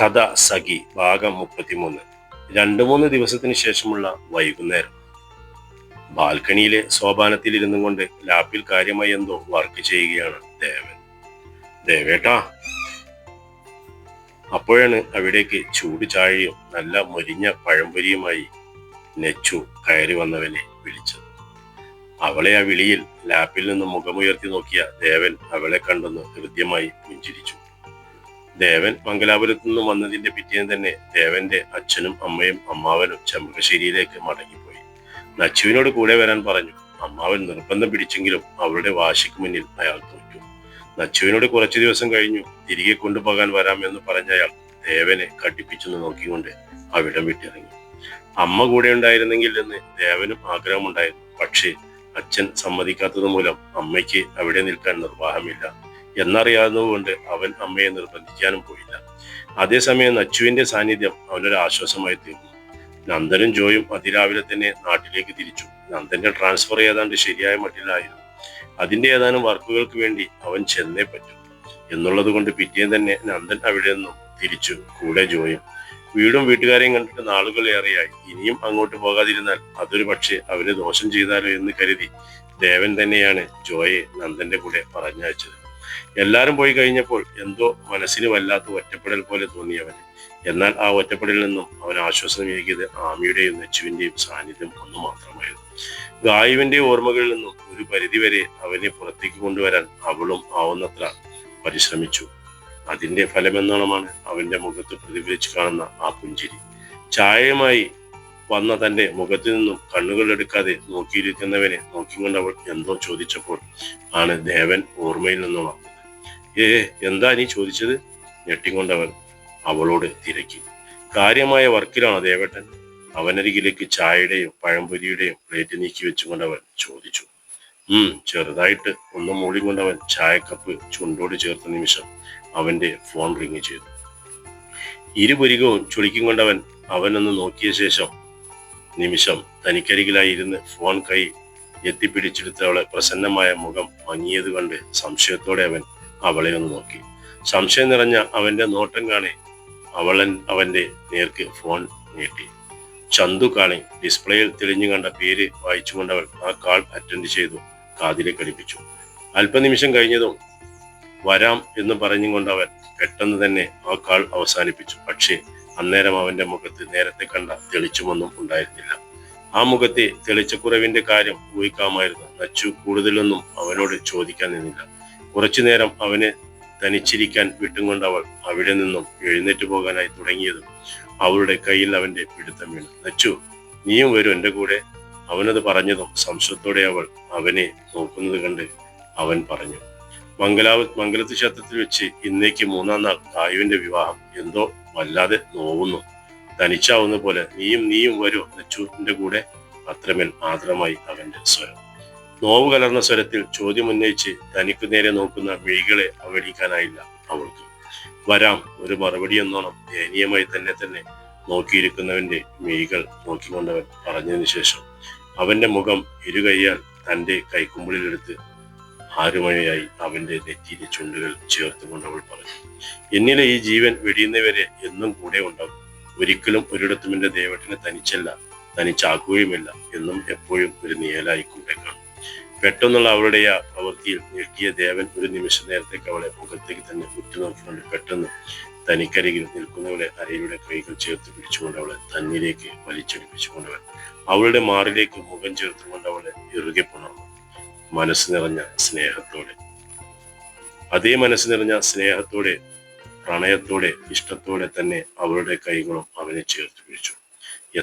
കഥ സഖി ഭാഗം മുപ്പത്തിമൂന്ന്. രണ്ടു മൂന്ന് ദിവസത്തിന് ശേഷമുള്ള വൈകുന്നേരം. ബാൽക്കണിയിലെ സോപാനത്തിൽ ഇരുന്നു കൊണ്ട് ലാപ്പിൽ കാര്യമായി എന്തോ വർക്ക് ചെയ്യുകയാണ് ദേവൻ. ദേവേട്ടാ അപ്പോഴാണ് അവിടേക്ക് ചൂട് ചായയും നല്ല മൊരിഞ്ഞ പഴംപൊരിയുമായി നെച്ചു കയറി വന്നവനെ വിളിച്ചത്. അവളെ ആ വിളിയിൽ ലാപ്പിൽ നിന്ന് മുഖമുയർത്തി നോക്കിയ ദേവൻ അവളെ കണ്ടെന്ന് ഹൃദ്യമായി പുഞ്ചിരിച്ചു. ദേവൻ മംഗലാപുരത്തു നിന്നും വന്നതിന്റെ പിറ്റേന്ന് തന്നെ ദേവന്റെ അച്ഛനും അമ്മയും അമ്മാവനും ചെമ്പകശ്ശേരിയിലേക്ക് മടങ്ങിപ്പോയി. നച്ചുവിനോട് കൂടെ വരാൻ പറഞ്ഞു. അമ്മാവൻ നിർബന്ധം പിടിച്ചെങ്കിലും അവരുടെ വാശിക്ക് മുന്നിൽ അയാൾ തോറ്റു. നച്ചുവിനോട് കുറച്ചു ദിവസം കഴിഞ്ഞു. തിരികെ കൊണ്ടുപോകാൻ വരാമെന്ന് പറഞ്ഞ അയാൾ ദേവനെ കട്ടിപ്പിച്ചു നോക്കിക്കൊണ്ട് അവിടം വിട്ടിറങ്ങി. അമ്മ കൂടെ ഉണ്ടായിരുന്നെങ്കിൽ എന്ന് ദേവനും ആഗ്രഹമുണ്ടായിരുന്നു. പക്ഷേ അച്ഛൻ സമ്മതിക്കാത്തത് മൂലം അമ്മയ്ക്ക് അവിടെ നിൽക്കാൻ നിർവാഹമില്ല. എന്നറിയാവുന്നതുകൊണ്ട് അവൻ അമ്മയെ നിർബന്ധിക്കാനും പോയില്ല. അതേസമയം നച്ചുവിന്റെ സാന്നിധ്യം അവനൊരു ആശ്വാസമായി തീർന്നു. നന്ദനും ജോയും അതിരാവിലെ തന്നെ നാട്ടിലേക്ക് തിരിച്ചു. നന്ദന്റെ ട്രാൻസ്ഫർ ഏതാണ്ട് ശരിയായ മട്ടിലായിരുന്നു. അതിന്റെ ഏതാനും വർക്കുകൾക്ക് വേണ്ടി അവൻ ചെന്നേ പറ്റും. എന്നുള്ളത് കൊണ്ട് പിറ്റേന്ന് തന്നെ നന്ദൻ അവിടെ നിന്നും തിരിച്ചു കൂടെ ജോയും. വീടും വീട്ടുകാരെയും കണ്ടിട്ട് നാളുകൾ ഏറെയായി. ഇനിയും അങ്ങോട്ട് പോകാതിരുന്നാൽ അതൊരു പക്ഷേ അവന് ദോഷം ചെയ്താലോ എന്ന് കരുതി ദേവൻ തന്നെയാണ് ജോയെ നന്ദന്റെ കൂടെ പറഞ്ഞയച്ചത്. എല്ലാരും പോയി കഴിഞ്ഞപ്പോൾ എന്തോ മനസ്സിന് വല്ലാത്ത ഒറ്റപ്പെടൽ പോലെ തോന്നിയവന് എന്നാൽ ആ ഒറ്റപ്പെടലിൽ നിന്നും അവൻ ആശ്വാസം ഏകിയത് ആമിയുടെയും നെച്ചുവിന്റെയും സാന്നിധ്യം ഒന്നു മാത്രമായിരുന്നു. ഗായുവിന്റെ ഓർമ്മകളിൽ നിന്നും ഒരു പരിധിവരെ അവനെ പുറത്തേക്ക് കൊണ്ടുവരാൻ അവളും ആവുന്നത്ര പരിശ്രമിച്ചു. അതിന്റെ ഫലമെന്നോണമാണ് അവന്റെ മുഖത്ത് പ്രതിഫലിച്ചു കാണുന്ന ആ പുഞ്ചിരി. ചായയുമായി വന്ന തന്റെ മുഖത്തു നിന്നും കണ്ണുകൾ എടുക്കാതെ നോക്കിയിരിക്കുന്നവനെ നോക്കിക്കൊണ്ട് അവൾ എന്തോ ചോദിച്ചപ്പോൾ ആണ് ദേവൻ ഓർമ്മയിൽ നിന്നും ഏ എന്താ നീ ചോദിച്ചത്? ഞെട്ടിക്കൊണ്ടവൻ അവളോട് തിരക്കി. കാര്യമായ വർക്കിലാണ് ദേവേട്ടൻ? അവനരികിലേക്ക് ചായയുടെയും പഴംപൊരിയുടെയും പ്ലേറ്റ് നീക്കി വെച്ചുകൊണ്ടവൻ ചോദിച്ചു. ഉം ചെറുതായിട്ട് ഒന്ന് മൂടിക്കൊണ്ടവൻ ചായക്കപ്പ് ചുണ്ടോട് ചേർത്ത നിമിഷം അവന്റെ ഫോൺ റിങ് ചെയ്തു. ഇരുപുരികവും ചുളിക്കും കൊണ്ടവൻ അവനൊന്ന് നോക്കിയ ശേഷം നിമിഷം തനിക്കരികിലായി ഇരുന്ന് ഫോൺ കൈ എത്തിപ്പിടിച്ചെടുത്ത അവളെ പ്രസന്നമായ മുഖം മങ്ങിയത് കണ്ട് സംശയത്തോടെ അവൻ അവളെ ഒന്ന് നോക്കി. സംശയം നിറഞ്ഞ അവന്റെ നോട്ടം കാണെ അവളൻ അവന്റെ നേർക്ക് ഫോൺ നീട്ടി. ചന്തു കാളി ഡിസ്പ്ലേയിൽ തെളിഞ്ഞു കണ്ട പേര് വായിച്ചുകൊണ്ടവൻ ആ കാൾ അറ്റൻഡ് ചെയ്തു കാതിലേക്ക് കടിപ്പിച്ചു അല്പനിമിഷം കഴിഞ്ഞതും വരാം എന്ന് പറഞ്ഞുകൊണ്ടവൻ പെട്ടെന്ന് തന്നെ ആ കാൾ അവസാനിപ്പിച്ചു. പക്ഷേ അന്നേരം അവന്റെ മുഖത്ത് നേരത്തെ കണ്ട തെളിച്ചുമൊന്നും ഉണ്ടായിരുന്നില്ല. ആ മുഖത്തെ തെളിച്ചക്കുറവിന്റെ കാര്യം ഊഹിക്കാമായിരുന്നു. നച്ചു കൂടുതലൊന്നും അവനോട് ചോദിക്കാൻ നിന്നില്ല. കുറച്ചു നേരം അവനെ തനിച്ചിരിക്കാൻ വിട്ടുകൊണ്ട് അവൾ അവിടെ നിന്നും എഴുന്നേറ്റ് പോകാനായി തുടങ്ങിയതും അവളുടെ കയ്യിൽ അവന്റെ പിടുത്തം വീണു. നച്ചു നീയും വരും എന്റെ കൂടെ. അവനത് പറഞ്ഞതും സംശയത്തോടെ അവൾ അവനെ നോക്കുന്നത് കണ്ട് അവൻ പറഞ്ഞു മംഗലാവ് മംഗലത്ത് ക്ഷേത്രത്തിൽ വെച്ച് ഇന്നേക്ക് മൂന്നാം നാൾ തായുവിന്റെ വിവാഹം എന്തോ വല്ലാതെ നോവുന്നു. തനിച്ചാവുന്ന പോലെ നീയും നീയും വരൂ നെച്ചുവിന്റെ കൂടെ. അത്രമേൽ ആദരമായി അവന്റെ സ്വരം. നോവ് കലർന്ന സ്വരത്തിൽ ചോദ്യം ഉന്നയിച്ച് തനിക്ക് നേരെ നോക്കുന്ന വിഴികളെ അവഗണിക്കാനായില്ല അവൾക്ക്. വരാം ഒരു മറുപടി എന്നോണം ദയനീയമായി തന്നെ തന്നെ നോക്കിയിരിക്കുന്നവന്റെ മിഴികൾ നോക്കിക്കൊണ്ടവൻ പറഞ്ഞതിന് ശേഷം അവന്റെ മുഖം ഇരുകൈയാൽ തന്റെ കൈക്കുമ്പിളിലെടുത്ത് ആരുമഴയായി അവന്റെ നെറ്റിയിലെ ചുണ്ടുകൾ ചേർത്തുകൊണ്ട് അവൾ പറഞ്ഞു എന്നിലെ ഈ ജീവൻ വെടിയുന്നവരെ എന്നും കൂടെ ഉണ്ടാകും ഒരിക്കലും ഒരിടത്തും എന്റെ ദേവട്ടിനെ തനിച്ചല്ല തനിച്ചാക്കുകയുമില്ല എന്നും എപ്പോഴും ഒരു നീലായി കൂടെ കാണും. പെട്ടെന്നുള്ള അവളുടെ ആ പ്രവൃത്തിയിൽ ഞെട്ടിയ ദേവൻ ഒരു നിമിഷ നേരത്തേക്ക് അവളെ മുഖത്തേക്ക് തന്നെ ഉറ്റുനോക്കിക്കൊണ്ട് പെട്ടെന്ന് തനിക്കരികിൽ നിൽക്കുന്നവളെ അരയിലൂടെ കൈകൾ ചേർത്ത് പിടിച്ചുകൊണ്ട് അവളെ തന്നിലേക്ക് വലിച്ചടിപ്പിച്ചുകൊണ്ടവൻ അവളുടെ മാറിലേക്ക് മുഖം ചേർത്തുകൊണ്ട് അവളെ ഇറുകെ പുണർന്നു. മനസ്സ് നിറഞ്ഞ സ്നേഹത്തോടെ. അതേ മനസ്സ് നിറഞ്ഞ സ്നേഹത്തോടെ പ്രണയത്തോടെ ഇഷ്ടത്തോടെ തന്നെ അവളുടെ കൈകളും അവനെ ചേർത്ത് പിടിച്ചു.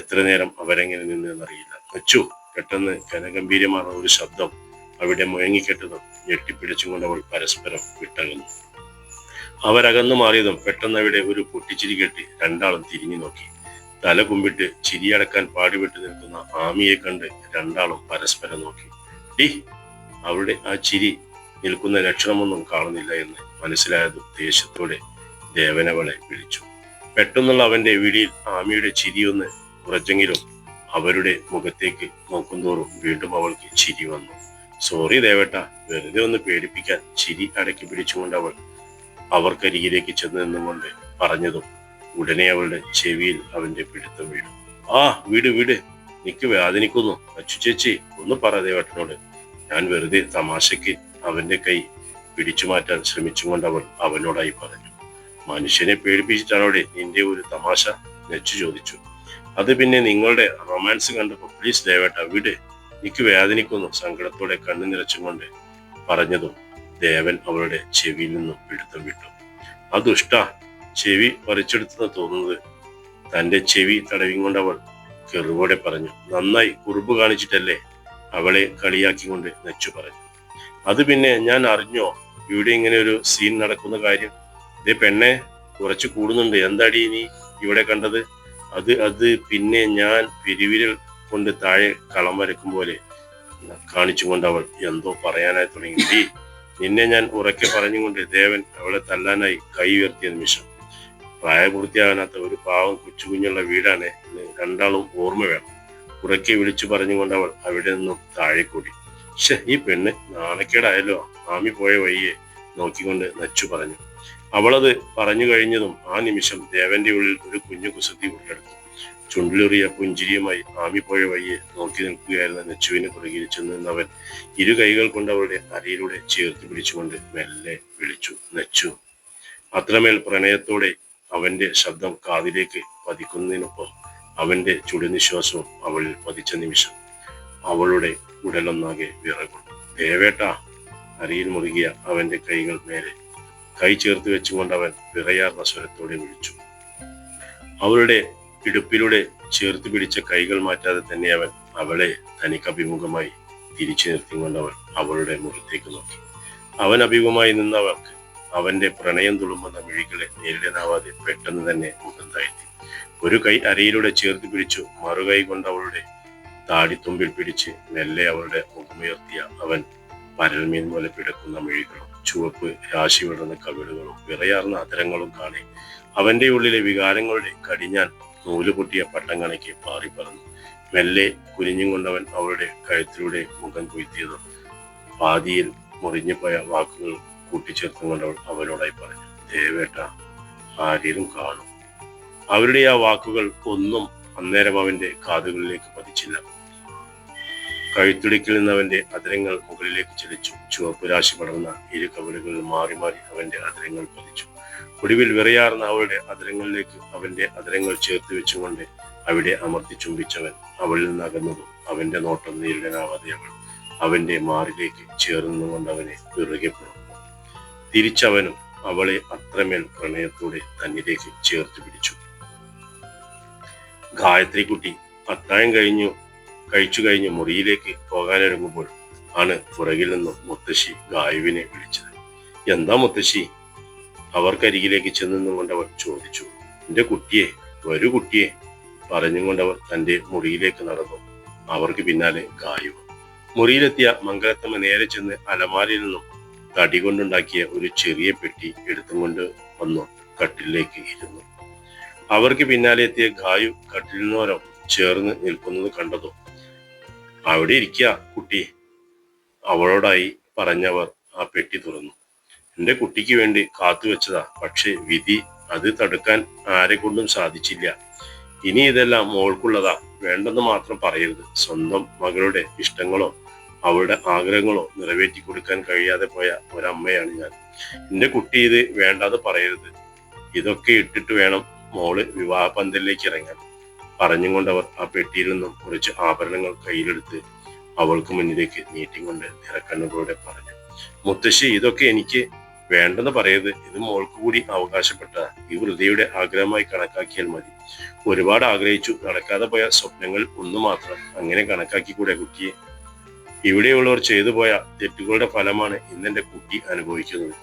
എത്ര നേരം അവരെങ്ങനെ നിന്നെന്നറിയില്ല കൊച്ചു പെട്ടെന്ന് കനഗംഭീര്യമായ ഒരു ശബ്ദം അവിടെ മുഴങ്ങിക്കെട്ടതും ഞെട്ടിപ്പിടിച്ചുകൊണ്ട് അവൾ പരസ്പരം വിട്ടകന്നു. അവരകന്നു മാറിയതും പെട്ടെന്ന് അവിടെ ഒരു പൊട്ടിച്ചിരി കെട്ടി രണ്ടാളും തിരിഞ്ഞു നോക്കി. തല കുമ്പിട്ട് ചിരിയടക്കാൻ പാടുപെട്ട് നിൽക്കുന്ന ആമിയെ കണ്ട് രണ്ടാളും പരസ്പരം നോക്കി. ഡി അവിടെ ആ ചിരി നിൽക്കുന്ന ലക്ഷണമൊന്നും കാണുന്നില്ല എന്ന് മനസ്സിലായതും ദേഷ്യത്തോടെ ദേവനവളെ വിളിച്ചു. പെട്ടെന്നുള്ള അവന്റെ വിടിയിൽ ആമിയുടെ ചിരിയൊന്ന് കുറച്ചെങ്കിലും അവരുടെ മുഖത്തേക്ക് നോക്കുന്തോറും വീണ്ടും അവൾക്ക് ചിരി വന്നു. സോറി ദേവേട്ട. വെറുതെ ഒന്ന് പേടിപ്പിക്കാൻ ചിരി അടക്കി പിടിച്ചുകൊണ്ട് അവൾ അവർക്കരികിലേക്ക് ചെന്ന് നിന്നുകൊണ്ട് പറഞ്ഞതും ഉടനെ അവളുടെ ചെവിയിൽ അവന്റെ പിടുത്തം വീണു. ആ വീട് വീട്. നിക്ക് വേദനിക്കുന്നു. അച്ചു ചേച്ചി ഒന്ന് പറ ദേവേട്ടനോട്. ഞാൻ വെറുതെ തമാശയ്ക്ക് അവന്റെ കൈ പിടിച്ചു മാറ്റാൻ ശ്രമിച്ചുകൊണ്ട് അവൾ അവനോടായി പറഞ്ഞു. മനുഷ്യനെ പേടിപ്പിച്ചിട്ടാണോടെ നിന്റെ ഒരു തമാശ? നെച്ചു ചോദിച്ചു. അത് പിന്നെ നിങ്ങളുടെ റൊമാൻസ് കണ്ടപ്പോ പ്ലീസ് ദേവേട്ട വിട്. എനിക്ക് വേദനിക്കുന്നു സങ്കടത്തോടെ കണ്ണു നിറച്ചുകൊണ്ട് പറഞ്ഞതും ദേവൻ അവളുടെ ചെവിയിൽ നിന്നും പിടുത്തം വിട്ടു. ആ ദുഷ്ട ചെവി പറിച്ചെടുത്തെന്ന് തോന്നുന്നത് തന്റെ ചെവി തടവി കൊണ്ടവൾ കെറുവോടെ പറഞ്ഞു. നന്നായി കുറുമ്പ് കാണിച്ചിട്ടല്ലേ അവളെ കളിയാക്കിക്കൊണ്ട് നെച്ചു പറഞ്ഞു. അത് പിന്നെ ഞാൻ അറിഞ്ഞോ? ഇവിടെ ഇങ്ങനെ ഒരു സീൻ നടക്കുന്ന കാര്യം. ഇതേ പെണ്ണെ കുറച്ച് കൂടുന്നുണ്ട്. എന്താടി നീ ഇവിടെ കണ്ടത്? അത് അത് പിന്നെ ഞാൻ പിരിവിരൽ കൊണ്ട് താഴെ കളം വരക്കും പോലെ കാണിച്ചുകൊണ്ട് അവൾ എന്തോ പറയാനായി തുടങ്ങി. നീ നിന്നെ ഞാൻ ഉറക്കെ പറഞ്ഞുകൊണ്ട് ദേവൻ അവളെ തല്ലാനായി കൈ ഉയർത്തിയ നിമിഷം. പ്രായപൂർത്തിയാകാനാത്ത ഒരു പാവം കൊച്ചുകുഞ്ഞുള്ള വീടാണ് രണ്ടാളും ഓർമ്മ വേണം. ഉറക്കെ വിളിച്ചു പറഞ്ഞുകൊണ്ട് അവൾ അവിടെ നിന്നും താഴെ കൂടി ഷെ ഈ പെണ്ണ് നാണക്കേടായല്ലോ. ആമി പോയ വഴിയെ നോക്കിക്കൊണ്ട് നച്ചു പറഞ്ഞു. അവളത് പറഞ്ഞു കഴിഞ്ഞതും ആ നിമിഷം ദേവന്റെ ഉള്ളിൽ ഒരു കുഞ്ഞു കുസൃതി ഉള്ളെടുത്തു ചുണ്ടിലുറിയ പുഞ്ചിരിയുമായി ആമിപ്പോഴ വഴിയെ നോക്കി നിൽക്കുകയായിരുന്ന നെച്ചുവിനെ പുറകിൽ ചെന്ന് നിന്നവൻ ഇരു കൈകൾ കൊണ്ട് അവളുടെ അരയിലൂടെ ചേർത്ത് പിടിച്ചുകൊണ്ട് മെല്ലെ വിളിച്ചു നെച്ചു. അത്രമേൽ പ്രണയത്തോടെ അവന്റെ ശബ്ദം കാതിലേക്ക് പതിക്കുന്നതിനൊപ്പം അവന്റെ ചുടുനിശ്വാസവും അവളിൽ പതിച്ച നിമിഷം അവളുടെ ഉടലൊന്നാകെ വിറകും. ദേവേട്ട അരിയിൽ മുറുകിയ അവന്റെ കൈകൾ നേരെ കൈ ചേർത്ത് വെച്ചുകൊണ്ട് അവൻ വിറയാർന്ന സ്വരത്തോടെ വിളിച്ചു. അവളുടെ ഇടുപ്പിലൂടെ ചേർത്ത് പിടിച്ച കൈകൾ മാറ്റാതെ തന്നെ അവൻ അവളെ തനിക്ക് അഭിമുഖമായി തിരിച്ചു നിർത്തിക്കൊണ്ട് അവൻ അവളുടെ മുഖത്തേക്ക് നോക്കി. അവൻ അഭിമുഖമായി നിന്നവൾക്ക് അവന്റെ പ്രണയം തുളുമ്പുന്ന മിഴികളെ നേരിടാനാവാതെ പെട്ടെന്ന് തന്നെ മുഖം താഴ്ത്തി ഒരു കൈ അരയിലൂടെ ചേർത്ത് പിടിച്ചു മറുകൈ കൊണ്ട് അവളുടെ താടിത്തുമ്പിൽ പിടിച്ച് മെല്ലെ അവളുടെ മുഖമുയർത്തിയ അവൻ പരൽമീൻ പോലെ പിടക്കുന്ന മിഴികളും ചുവപ്പ് രാശി വിടുന്ന കവിളുകളും വിറയാർന്ന അതരങ്ങളും കാണി. അവന്റെ ഉള്ളിലെ വികാരങ്ങളുടെ കടിഞ്ഞാൻ നൂൽ പൊട്ടിയ പട്ടം പാറി പറന്നു. മെല്ലെ കുനിഞ്ഞും കൊണ്ടവൻ അവളുടെ കഴുത്തിലൂടെ മുഖം കൊയ്ത്തിയതും പാതിയിൽ മുറിഞ്ഞു പോയ വാക്കുകൾ കൂട്ടിച്ചേർത്തും കൊണ്ടവൾ അവനോടായി പറഞ്ഞു ദേവേട്ട ആരെയും കാണും. അവരുടെ ആ വാക്കുകൾ ഒന്നും അന്നേരം അവന്റെ കാതുകളിലേക്ക് പതിച്ചില്ല. കഴുത്തുടിക്കിൽ നിന്നവന്റെ അതിരങ്ങൾ മുകളിലേക്ക് ചലിച്ചു. ചുവപ്പ് രാശി പടർന്ന ഇരു കവലുകളിൽ മാറി മാറി അവന്റെ അതിരങ്ങൾ പതിച്ചു. ഒടുവിൽ വിറയാർന്ന അവളുടെ അതിരങ്ങളിലേക്ക് അവന്റെ അതിരങ്ങൾ ചേർത്ത് വെച്ചുകൊണ്ട് അവിടെ അമർത്തി ചുംബിച്ചവൻ അവളിൽ നിന്ന് അകന്നതും അവന്റെ നോട്ടം നേരിടാനാവാതെ അവൾ അവന്റെ മാറിലേക്ക് ചേർന്നുകൊണ്ട് അവനെ പിറകെ പുറത്തു തിരിച്ചവനും അവളെ അത്രമേൽ പ്രണയത്തോടെ തന്നിലേക്ക് ചേർത്ത് പിടിച്ചു. ഗായത്രി കുട്ടി അത്തായം കഴിഞ്ഞു. കഴിച്ചു കഴിഞ്ഞ് മുറിയിലേക്ക് പോകാനൊരുങ്ങുമ്പോൾ ആണ് പുറകിൽ നിന്നും മുത്തശ്ശി ഗായുവിനെ വിളിച്ചത്. എന്താ മുത്തശ്ശി? അവർക്കരികിലേക്ക് ചെന്നുകൊണ്ട് അവൾ ചോദിച്ചു. എന്റെ കുട്ടിയെ വരൂ കുട്ടിയെ പറഞ്ഞുകൊണ്ടവർ തന്റെ മുറിയിലേക്ക് നടന്നു. അവർക്ക് പിന്നാലെ ഗായു മുറിയിലെത്തിയ മംഗലത്തമ്മ നേരെ ചെന്ന് അലമാരിൽ നിന്നും തടി കൊണ്ടുണ്ടാക്കിയ ഒരു ചെറിയ പെട്ടി എടുത്തും കൊണ്ട് വന്നു കട്ടിലേക്ക് ഇരുന്നു. അവർക്ക് പിന്നാലെ എത്തിയ ഗായു കട്ടിലിനോരം ചേർന്ന് നിൽക്കുന്നത് കണ്ടതോ അവിടെ ഇരിക്കുക കുട്ടി. അവളോടായി പറഞ്ഞവർ ആ പെട്ടി തുറന്നു. എന്റെ കുട്ടിക്ക് വേണ്ടി കാത്തു വെച്ചതാ. പക്ഷേ വിധി അത് തടുക്കാൻ ആരെ കൊണ്ടും സാധിച്ചില്ല. ഇനി ഇതെല്ലാം മോൾക്കുള്ളതാ. വേണ്ടെന്ന് മാത്രം പറയരുത്. സ്വന്തം മകളുടെ ഇഷ്ടങ്ങളോ അവളുടെ ആഗ്രഹങ്ങളോ നിറവേറ്റി കൊടുക്കാൻ കഴിയാതെ പോയ ഒരമ്മയാണ് ഞാൻ. എന്റെ കുട്ടി ഇത് വേണ്ടാതെ പറയരുത്. ഇതൊക്കെ ഇട്ടിട്ട് വേണം മോൾ വിവാഹ പന്തലിലേക്ക് ഇറങ്ങാൻ. പറഞ്ഞും കൊണ്ട് അവർ ആ പെട്ടിയിൽ നിന്നും കുറച്ച് ആഭരണങ്ങൾ കയ്യിലെടുത്ത് അവൾക്ക് മുന്നിലേക്ക് നീട്ടിക്കൊണ്ട് നിറക്കണ്ണുകളോടെ പറഞ്ഞു മുത്തശ്ശി ഇതൊക്കെ എനിക്ക് വേണ്ടെന്ന് പറയരുത്. ഇത് മോൾക്ക് കൂടി അവകാശപ്പെട്ട ഈ വൃതിയുടെ ആഗ്രഹമായി കണക്കാക്കിയാൽ മതി. ഒരുപാട് ആഗ്രഹിച്ചു. നടക്കാതെ പോയ സ്വപ്നങ്ങൾ ഒന്നു മാത്രം അങ്ങനെ കണക്കാക്കിക്കൂടെ കുട്ടിയെ. ഇവിടെയുള്ളവർ ചെയ്തു പോയ തെറ്റുകളുടെ ഫലമാണ് ഇന്നെന്റെ കുട്ടി അനുഭവിക്കുന്നത്.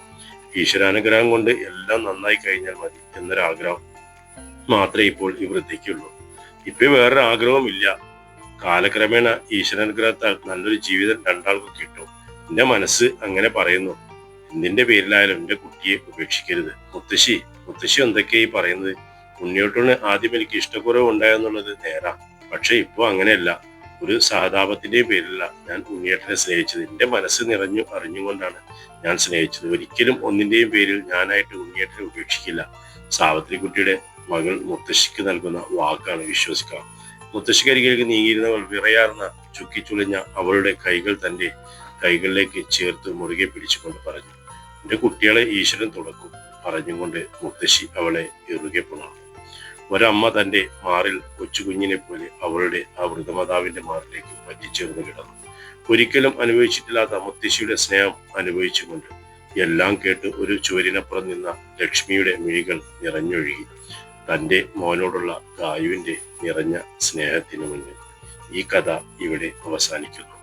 ഈശ്വരാനുഗ്രഹം കൊണ്ട് എല്ലാം നന്നായി കഴിഞ്ഞാൽ മതി എന്നൊരാഗ്രഹം മാത്രമേ ഇപ്പോൾ ഈ വൃത്തിക്കുള്ളൂ ഇപ്പൊ വേറൊരു ആഗ്രഹവും ഇല്ല കാലക്രമേണ ഈശ്വരനുഗ്രഹത്താൽ നല്ലൊരു ജീവിതം രണ്ടാൾക്കും കിട്ടും. എന്റെ മനസ്സ് അങ്ങനെ പറയുന്നു. എന്തിന്റെ പേരിലായാലും എന്റെ കുട്ടിയെ ഉപേക്ഷിക്കരുത്. മുത്തശ്ശി മുത്തശ്ശി എന്തൊക്കെയായി പറയുന്നത്? ഉണ്ണിയോട്ടുണ് ആദ്യം എനിക്ക് ഇഷ്ടക്കുറവ് ഉണ്ടായെന്നുള്ളത് നേരാ. പക്ഷെ ഇപ്പൊ അങ്ങനെയല്ല. ഒരു സഹതാപത്തിന്റെയും പേരിലല്ല ഞാൻ ഉണ്ണിയേട്ടനെ സ്നേഹിച്ചത്. എന്റെ മനസ്സ് നിറഞ്ഞു അറിഞ്ഞുകൊണ്ടാണ് ഞാൻ സ്നേഹിച്ചത്. ഒരിക്കലും ഒന്നിന്റെയും പേരിൽ ഞാനായിട്ട് ഉണ്ണിയേട്ടനെ ഉപേക്ഷിക്കില്ല. സാവത്രി കുട്ടിയുടെ മകൾ മുത്തശ്ശിക്ക് നൽകുന്ന വാക്കാണ് വിശ്വസിക്കണം മുത്തശ്ശിക്കരികിലേക്ക് നീങ്ങിയിരുന്നവൾ വിറയാർന്ന ചുക്കിച്ചുളിഞ്ഞ അവളുടെ കൈകൾ തന്റെ കൈകളിലേക്ക് ചേർത്ത് മുറുകെ പിടിച്ചുകൊണ്ട് പറഞ്ഞു എന്റെ കുട്ടികളെ ഈശ്വരൻ തുടക്കും പറഞ്ഞുകൊണ്ട് മുത്തശ്ശി അവളെ ഇറുകെ പുണർന്നു ഒരമ്മ തന്റെ മാറിൽ കൊച്ചുകുഞ്ഞിനെ പോലെ അവളുടെ ആ വൃതമാതാവിന്റെ മാറിലേക്ക് പറ്റിച്ചേർന്ന് കിടന്നു. ഒരിക്കലും അനുഭവിച്ചിട്ടില്ലാത്ത മുത്തശ്ശിയുടെ സ്നേഹം അനുഭവിച്ചുകൊണ്ട് എല്ലാം കേട്ട് ഒരു ചുവരിനപ്പുറം നിന്ന ലക്ഷ്മിയുടെ മിഴികൾ നിറഞ്ഞൊഴുകി. തന്റെ മോനോടുള്ള ഗായുവിന്റെ നിറഞ്ഞ സ്നേഹത്തിനു മുന്നിൽ ഈ കഥ ഇവിടെ അവസാനിക്കുന്നു.